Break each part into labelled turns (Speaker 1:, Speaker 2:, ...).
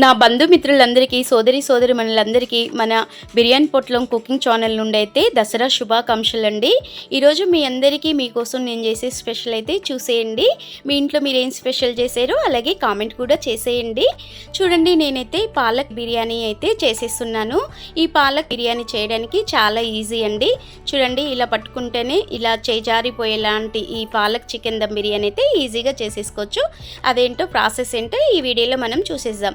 Speaker 1: నా బంధుమిత్రులందరికీ సోదరి సోదరి మనులందరికీ మన బిర్యానీ పొట్లం కుకింగ్ ఛానల్ నుండి అయితే దసరా శుభాకాంక్షలు అండి ఈరోజు మీ అందరికీ మీకోసం నేను చేసే స్పెషల్ అయితే చూసేయండి. మీ ఇంట్లో మీరు ఏం స్పెషల్ చేశారో అలాగే కామెంట్ కూడా చేసేయండి. చూడండి నేనైతే పాలక్ బిర్యానీ అయితే చేసేస్తున్నాను. ఈ పాలక్ బిర్యానీ చేయడానికి చాలా ఈజీ అండి. చూడండి ఇలా పట్టుకుంటేనే ఇలా చేజారిపోయేలాంటి ఈ పాలక్ చికెన్ దమ్ బిర్యానీ అయితే ఈజీగా చేసేసుకోవచ్చు. అదేంటో ప్రాసెస్ ఏంటో ఈ వీడియోలో మనం చూసేద్దాం.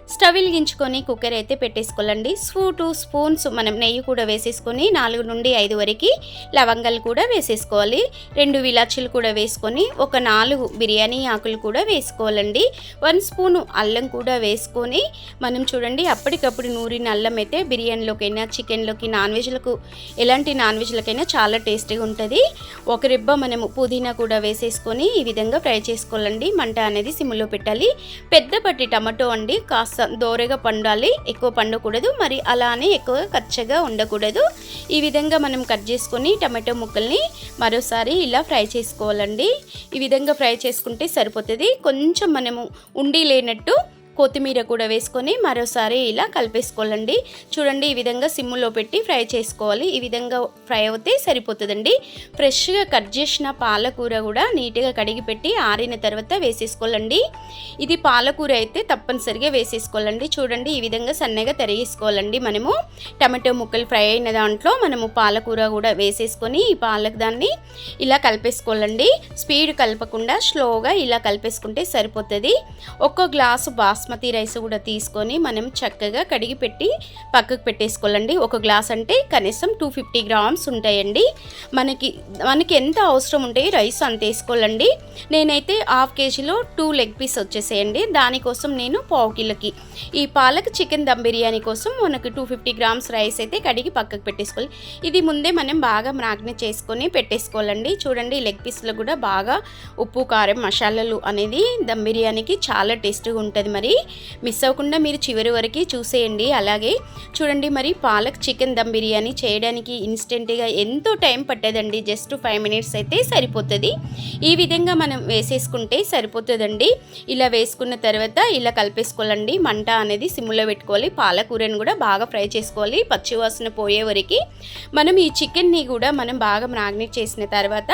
Speaker 1: స్టవ్ వెలిగించుకొని కుక్కర్ అయితే పెట్టేసుకోవాలండి. స్పూ టూ స్పూన్స్ మనం నెయ్యి కూడా వేసేసుకొని నాలుగు నుండి ఐదు వరకు లవంగాలు కూడా వేసేసుకోవాలి. రెండు విలాచీలు కూడా వేసుకొని ఒక నాలుగు బిర్యానీ ఆకులు కూడా వేసుకోవాలండి. వన్ స్పూను అల్లం కూడా వేసుకొని మనం చూడండి అప్పటికప్పుడు నూరిన అల్లం అయితే బిర్యానీలోకైనా చికెన్లోకి నాన్ వెజ్లకు ఎలాంటి నాన్ వెజ్లకైనా చాలా టేస్టీగా ఉంటుంది. ఒక రిబ్బ మనము పుదీనా కూడా వేసేసుకొని ఈ విధంగా ఫ్రై చేసుకోవాలండి. మంట అనేది సిమ్లో పెట్టాలి. పెద్ద పట్టి టమాటో అండి కాస్త దోరగా పండాలి ఎక్కువ పండకూడదు. మరి అలానే ఎక్కువ కచ్చగా ఉండకూడదు. ఈ విధంగా మనం కట్ చేసుకొని టమాటో ముక్కల్ని మరోసారి ఇలా ఫ్రై చేసుకోవాలండి. ఈ విధంగా ఫ్రై చేసుకుంటే సరిపోతుంది. కొంచెం మనము ఉండి లేనట్టు కొత్తిమీర కూడా వేసుకొని మరోసారి ఇలా కలిపేసుకోవాలండి. చూడండి ఈ విధంగా సిమ్ములో పెట్టి ఫ్రై చేసుకోవాలి. ఈ విధంగా ఫ్రై అవుతే సరిపోతుందండి. ఫ్రెష్గా కట్ చేసిన పాలకూర కూడా నీట్గా కడిగి పెట్టి ఆరిన తర్వాత వేసేసుకోవాలండి. ఇది పాలకూర అయితే తప్పనిసరిగా వేసేసుకోవాలండి. చూడండి ఈ విధంగా సన్నగా తరిగేసుకోవాలండి మనము. టమాటో ముక్కలు ఫ్రై అయిన దాంట్లో మనము పాలకూర కూడా వేసేసుకొని ఈ పాలక దాన్ని ఇలా కలిపేసుకోవాలండి. స్పీడ్ కలపకుండా స్లోగా ఇలా కలిపేసుకుంటే సరిపోతుంది. ఒక్కో గ్లాసు బాస్ బాస్మతి రైస్ కూడా తీసుకొని మనం చక్కగా కడిగి పెట్టి పక్కకు పెట్టేసుకోవాలండి. ఒక గ్లాస్ అంటే కనీసం టూ ఫిఫ్టీ గ్రామ్స్ ఉంటాయండి. మనకి మనకి ఎంత అవసరం ఉంటాయి రైస్ అంత వేసుకోవాలండి. నేనైతే హాఫ్ కేజీలో టూ లెగ్ పీస్ వచ్చేసేయండి. దానికోసం నేను పావు కిలోకి. ఈ పాలక్ చికెన్ దమ్ బిర్యానీ కోసం మనకు టూ ఫిఫ్టీ గ్రామ్స్ రైస్ అయితే కడిగి పక్కకు పెట్టేసుకోవాలి. ఇది ముందే మనం బాగా మ్యాగ్నెట్ చేసుకొని పెట్టేసుకోవాలండి. చూడండి లెగ్ పీస్లో కూడా బాగా ఉప్పు కారం మసాలాలు అనేది దమ్ బిర్యానీకి చాలా టేస్ట్గా ఉంటుంది మరి. మిస్ అవ్వకుండా మీరు చివరి వరకు చూసేయండి. అలాగే చూడండి మరి పాలక్ చికెన్ దమ్ బిర్యానీ చేయడానికి ఇన్స్టెంట్గా ఎంతో టైం పట్టేదండి. జస్ట్ ఫైవ్ మినిట్స్ అయితే సరిపోతుంది. ఈ విధంగా మనం వేసేసుకుంటే సరిపోతుందండి. ఇలా వేసుకున్న తర్వాత ఇలా కలిపేసుకోవాలండి. మంట అనేది సిమ్లో పెట్టుకోవాలి. పాలకూరని కూడా బాగా ఫ్రై చేసుకోవాలి. పచ్చివాసన పోయే వరకు. మనం ఈ చికెన్ని కూడా మనం బాగా మ్యాగ్నేట్ చేసిన తర్వాత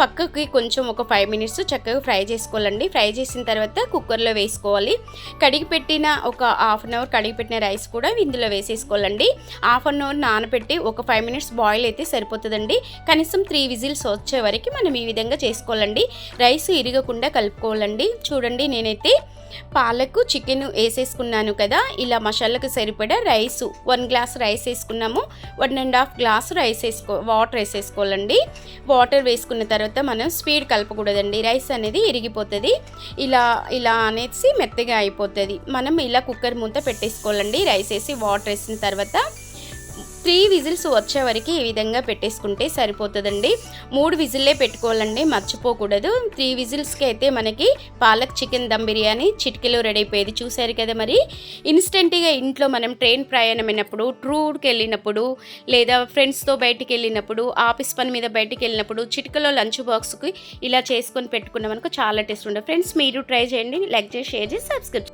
Speaker 1: పక్కకి కొంచెం ఒక ఫైవ్ మినిట్స్ చక్కగా ఫ్రై చేసుకోవాలండి. ఫ్రై చేసిన తర్వాత కుక్కర్లో వేసుకోవాలి. కడిగి పెట్టిన ఒక హాఫ్ అన్ అవర్ కడిగి పెట్టిన రైస్ కూడా ఇందులో వేసేసుకోవాలండి. హాఫ్ అన్ అవర్ నానబెట్టి ఒక ఫైవ్ మినిట్స్ బాయిల్ అయితే సరిపోతుందండి. కనీసం త్రీ విజిల్స్ వచ్చే వరకు మనం ఈ విధంగా చేసుకోవాలండి. రైస్ ఇరగకుండా కలుపుకోవాలండి. చూడండి నేనైతే పాలకు చికెన్ వేసేసుకున్నాను కదా ఇలా మసాలాకు సరిపడా రైస్. వన్ గ్లాస్ రైస్ వేసుకున్నాము. One and half glass rice వేసుకో వాటర్ వేసేసుకోవాలండి. వాటర్ వేసుకున్న తర్వాత మనం స్పీడ్ కలపకూడదండి. రైస్ అనేది ఇరిగిపోతుంది. ఇలా ఇలా అనేసి మెత్తగా అయిపోతుంది. మనం ఇలా కుక్కర్ మూత పెట్టేసుకోవాలండి. రైస్ వేసి వాటర్ వేసిన తర్వాత త్రీ విజిల్స్ వచ్చే వరకు ఈ విధంగా పెట్టేసుకుంటే సరిపోతుందండి. మూడు విజిల్లే పెట్టుకోవాలండి మర్చిపోకూడదు. త్రీ విజిల్స్కి అయితే మనకి పాలక్ చికెన్ దమ్ బిర్యానీ చిటికెలో రెడీ అయిపోయేది చూసారు కదా మరి. ఇన్స్టెంట్గా ఇంట్లో మనం ట్రైన్ ప్రయాణమైనప్పుడు ట్రూడ్కి వెళ్ళినప్పుడు లేదా ఫ్రెండ్స్తో బయటికి వెళ్ళినప్పుడు ఆఫీస్ పని మీద బయటికి వెళ్ళినప్పుడు చిటికలో లంచ్ బాక్స్కి ఇలా చేసుకొని పెట్టుకున్నాం అనుకో చాలా టేస్ట్ ఉంటుంది ఫ్రెండ్స్ మీరు ట్రై చేయండి. లైక్ చేసి షేర్ చేసి సబ్స్క్రైబ్